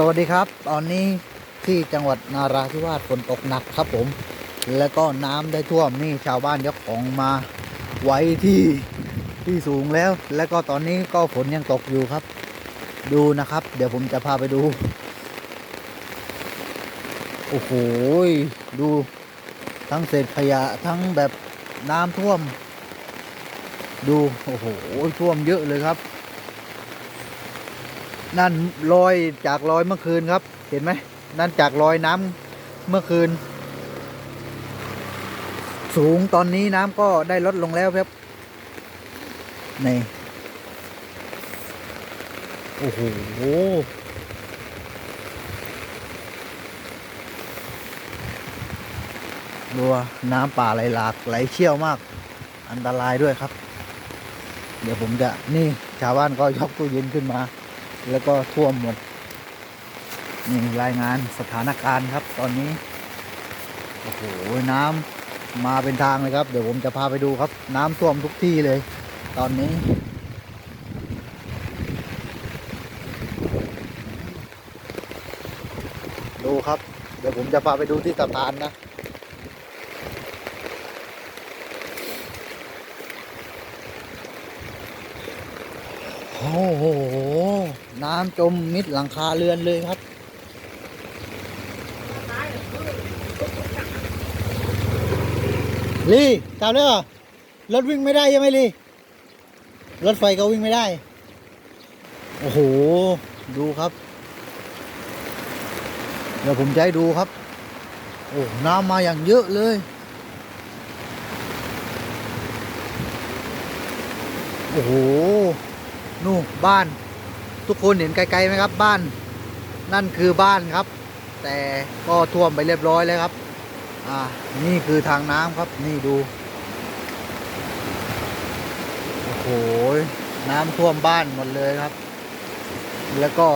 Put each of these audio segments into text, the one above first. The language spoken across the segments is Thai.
สวัสดีครับ ตอนนี้ที่จังหวัดนาราธิวาสฝนตกหนักครับผม แล้วก็น้ำได้ท่วมนี่ชาวบ้านยกของมาไว้ที่ที่สูงแล้ว แล้วก็ตอนนี้ก็ฝนยังตกอยู่ครับ ดูนะครับ เดี๋ยวผมจะพาไปดู โอ้โหดูทั้งเศษขยะทั้งแบบน้ำท่วม ดูโอ้โหท่วมเยอะเลยครับ นั่นรอยจากรอยเมื่อคืนครับ เห็นไหมนั่นจากรอยน้ำเมื่อคืน สูงตอนนี้น้ำก็ได้ลดลงแล้วครับนี่โอ้โหดูว่าน้ำป่าไหลหลากไหลเชี่ยวมาก อันตรายด้วยครับ เดี๋ยวผมจะนี่ชาวบ้านก็ยกตู้เย็นขึ้นมา แล้วก็ท่วมหมดนี่รายงานสถานการณ์ครับตอนนี้โอ้โหน้ำมาเป็นทางเลยครับ เดี๋ยวผมจะพาไปดูครับ น้ำท่วมทุกที่เลย ตอนนี้ดูครับ เดี๋ยวผมจะพาไปดูที่สะพานนะโอ้โห น้ำจมมิดหลังคาเรือนเลยครับ ลีกลับแล้วเหรอรถวิ่งไม่ได้ใช่ไหมลีรถไฟก็วิ่งไม่ได้ โอ้โห ดูครับ เดี๋ยวผมจะให้ดูครับ โอ้น้ำมาอย่างเยอะเลย โอ้โห นู่นบ้าน ทุกคนเห็นไกลๆไหมครับบ้าน นั่นคือบ้านครับ แต่ก็ท่วมไปเรียบร้อยแล้วครับ อ่า นี่คือทางน้ำครับนี่ดู โอ้โห น้ำท่วมบ้านหมดเลยครับ แล้วก็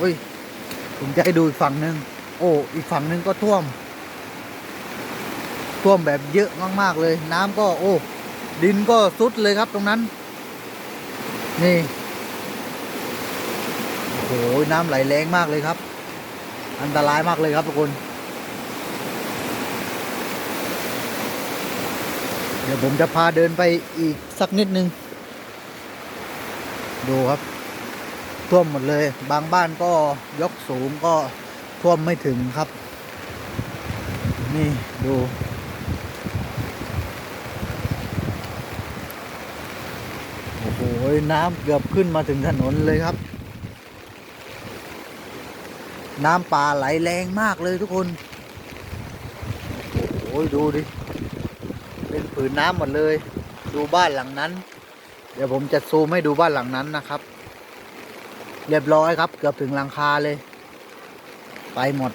อุ้ยผมจะให้ดูอีกฝั่งหนึ่งโอ้ อีกฝั่งหนึ่งก็ท่วม ท่วมแบบเยอะมากๆเลย น้ำก็โอ้ ดินก็ซุดเลยครับตรงนั้น นี่ โอ้โหน้ำไหลแรงมากเลยครับ อันตรายมากเลยครับทุกคน เดี๋ยวผมจะพาเดินไปอีกสักนิดนึง ดูครับ ท่วมหมดเลย บางบ้านก็ยกสูงก็ท่วมไม่ถึงครับ นี่ดูโอ้โหน้ำเกือบขึ้นมาถึงถนนเลยครับ น้ำป่าไหลแรงมากเลยทุกคน โอ้โหดูดิ เป็นผืนน้ำหมดเลย ดูบ้านหลังนั้น เดี๋ยวผมจะซูมให้ดูบ้านหลังนั้นนะครับ เรียบร้อยครับ เกือบถึงหลังคาเลย ไปหมด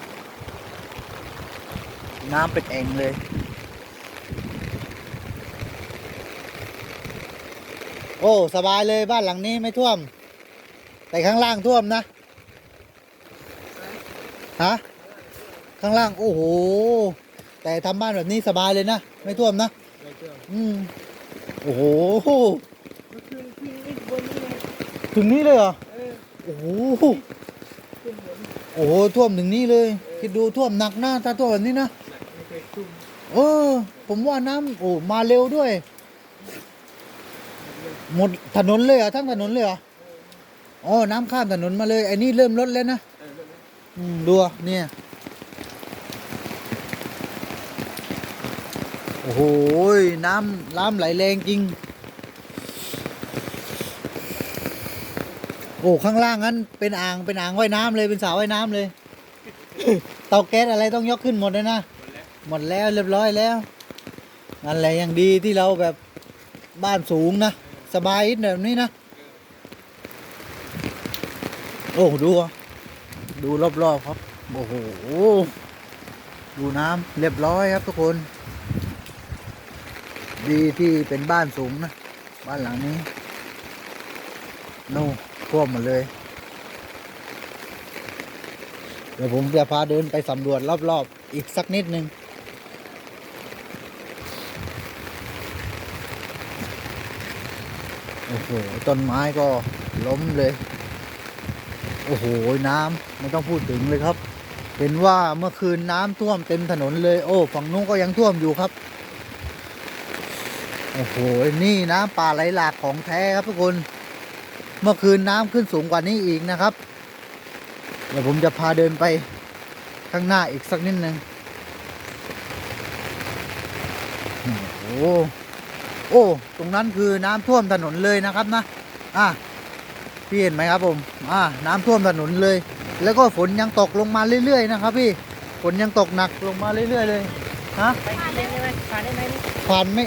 น้ำเป็นเองเลยโอ้ สบายเลยบ้านหลังนี้ไม่ท่วม แต่ข้างล่างท่วมนะ ฮะข้างล่าง โอ้โห แต่ทำบ้านแบบนี้สบายเลยนะ ไม่ท่วมนะ ไม่เชื่ออืม โอ้โหเมื่อคืนขึ้นอีกบนนี้ไงถึงนี้เลยเหรอเออโอ้โหขึ้นบนโอ้โห ท่วมถึงนี้เลย คิดดูท่วมหนักนะถ้าท่วมแบบนี้นะหนักไม่เคยทุ่มเออ ผมว่าน้ำโอ้ มาเร็วด้วย หมดถนนเลยเหรอทั้งถนนเลยเหรออ๋อ น้ำข้ามถนนมาเลย ไอ้นี่เริ่มลดแล้วนะ ดูอะเนี่ย โอ้โห น้ำน้ำไหลแรงจริง โอ้ ข้างล่างนั้นเป็นอ่าง เป็นอ่างว่ายน้ำเลย เป็นสระว่ายน้ำเลย เตาแก๊สอะไรต้องยกขึ้นหมดเลยนะหมดแล้วหมดแล้วเรียบร้อยแล้วนั่นแหละยังดีที่เราแบบบ้านสูงนะ สบายแบบนี้นะ โอ้ ดูอะ ดูรอบๆครับ โอ้โห ดูน้ำเรียบร้อยครับทุกคน ดีที่เป็นบ้านสูงนะ บ้านหลังนี้โน่ท่วมหมดเลย เดี๋ยวผมจะพาเดินไปสำรวจรอบๆ อีกสักนิดนึง โอ้โห ต้นไม้ก็ล้มเลย อ้โอ้โหน้ำไม่ต้องพูดถึงเลยครับ เป็นว่าเมื่อคืนน้ำท่วมเต็มถนนเลย โอ้ฝั่งนู้นก็ยังท่วมอยู่ครับโอ้โหนี่น้ำป่าไหลหลากของแท้ครับทุกคน เมื่อคืนน้ำขึ้นสูงกว่านี้อีกนะครับ เดี๋ยวผมจะพาเดินไปข้างหน้าอีกสักนิดนึงโอ้โหโอ้ ตรงนั้นคือน้ำท่วมถนนเลยนะครับนะ อะ พี่เห็นไหมครับผมอ่าน้ำท่วมถนนเลย แล้วก็ฝนยังตกลงมาเรื่อยๆนะครับพี่ฝนยังตกหนักลงมาเรื่อยๆเลยฮะไปได้ไหมผ่านได้ไหมผ่านไม่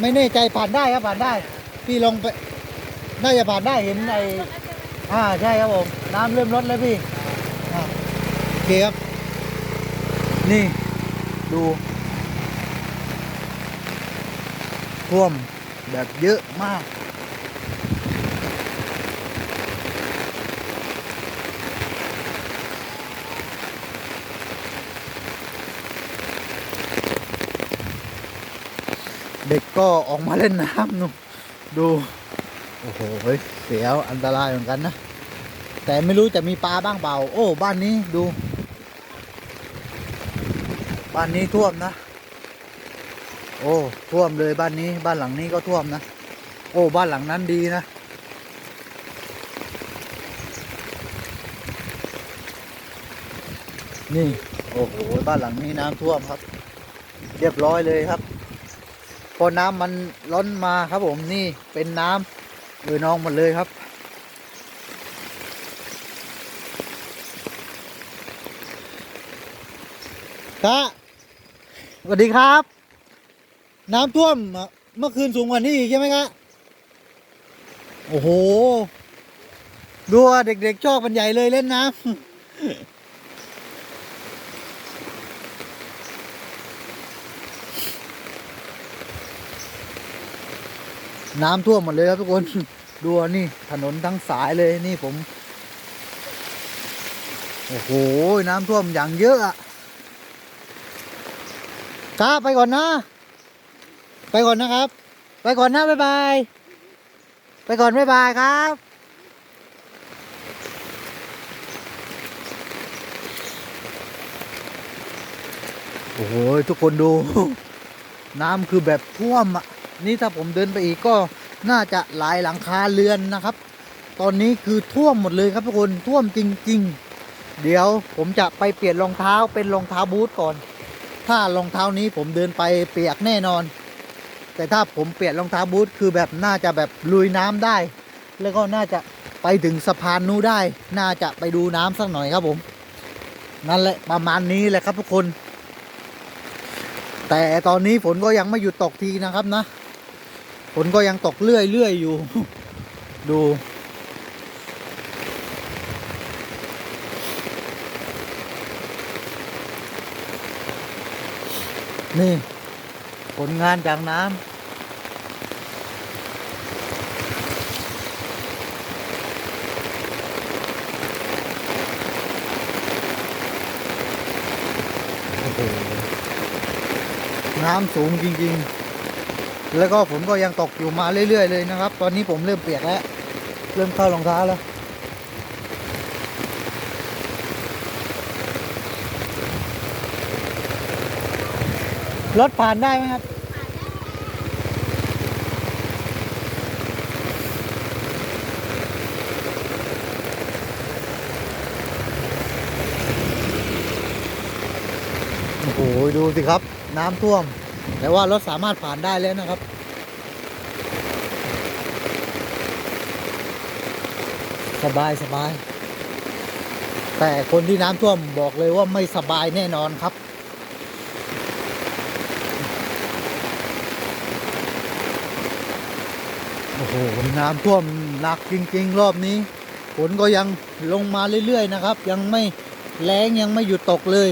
ไม่แน่ใจผ่านได้ครับผ่านได้ พี่ลองไปน่าจะผ่านได้เห็นไออ่าใช่ครับผมน้ำเริ่มลดแล้วพี่โอเคครับนี่ดูท่วมแบบเยอะมาก ก็ออกมาเล่นน้ำนู่ดู โอ้โหเฮ้ยเสียวอันตรายเหมือนกันนะ แต่ไม่รู้จะมีปลาบ้างเปล่า โอ้ บ้านนี้ดู บ้านนี้ท่วมนะ โอ้ท่วมเลยบ้านนี้บ้านหลังนี้ก็ท่วมนะ โอ้บ้านหลังนั้นดีนะนี่ โอ้โห บ้านหลังนี้น้ำท่วมครับ เรียบร้อยเลยครับ พอน้ำมันล้นมาครับผมนี่เป็นน้ำเอือนองหมดเลยครับ ครับสวัสดีครับ น้ำท่วมเมื่อคืนสูงกว่านี้อีกใช่ไหมครับโอ้โหดูว่าเด็กๆชอบกันใหญ่เลยเล่นน้ำ น้ำท่วมหมดเลยครับทุกคนดูนี่ถนนทั้งสายเลยนี่ผม โอ้โห น้ำท่วมอย่างเยอะอะครับไปก่อนนะ ไปก่อนนะครับ ไปก่อนนะบ๊ายบาย ไปก่อนบ๊ายบายครับโอ้โหทุกคนดู น้ำคือแบบท่วมอะ นี่ถ้าผมเดินไปอีกก็น่าจะหลายหลังคาเรือนนะครับ ตอนนี้คือท่วมหมดเลยครับทุกคนท่วมจริง ๆ เดี๋ยวผมจะไปเปลี่ยนรองเท้าเป็นรองเท้าบูทก่อน ถ้ารองเท้านี้ผมเดินไปเปียกแน่นอน แต่ถ้าผมเปลี่ยนรองเท้าบูทคือแบบน่าจะแบบลุยน้ำได้ แล้วก็น่าจะไปถึงสะพานนู้นได้ น่าจะไปดูน้ำสักหน่อยครับผม นั่นแหละประมาณนี้แหละครับทุกคน แต่ตอนนี้ฝนก็ยังไม่หยุดตกทีนะครับนะ ฝนก็ยังตกเรื่อยๆอยู่ ดู นี่ ผลงานจากน้ำน้ำสูงจริง ๆ แล้วก็ฝนก็ยังตกอยู่มาเรื่อยๆเลยนะครับ ตอนนี้ผมเริ่มเปียกแล้ว เริ่มเข้ารองเท้าแล้วรถผ่านได้ไหมครับ โอ้โห ดูสิครับ น้ำท่วม แต่ว่ารถสามารถผ่านได้แล้วนะครับ สบายสบาย แต่คนที่น้ำท่วมบอกเลยว่าไม่สบายแน่นอนครับโอ้โห น้ำท่วมหนักจริง ๆ รอบนี้ ฝนก็ยังลงมาเรื่อย ๆ นะครับ ยังไม่แรงยังไม่หยุดตกเลย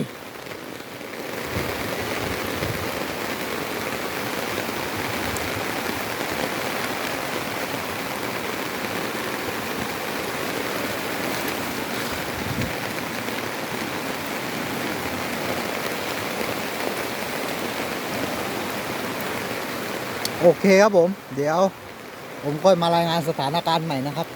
โอเคครับผม เดี๋ยว ผมค่อยมารายงานสถานการณ์ใหม่นะครับ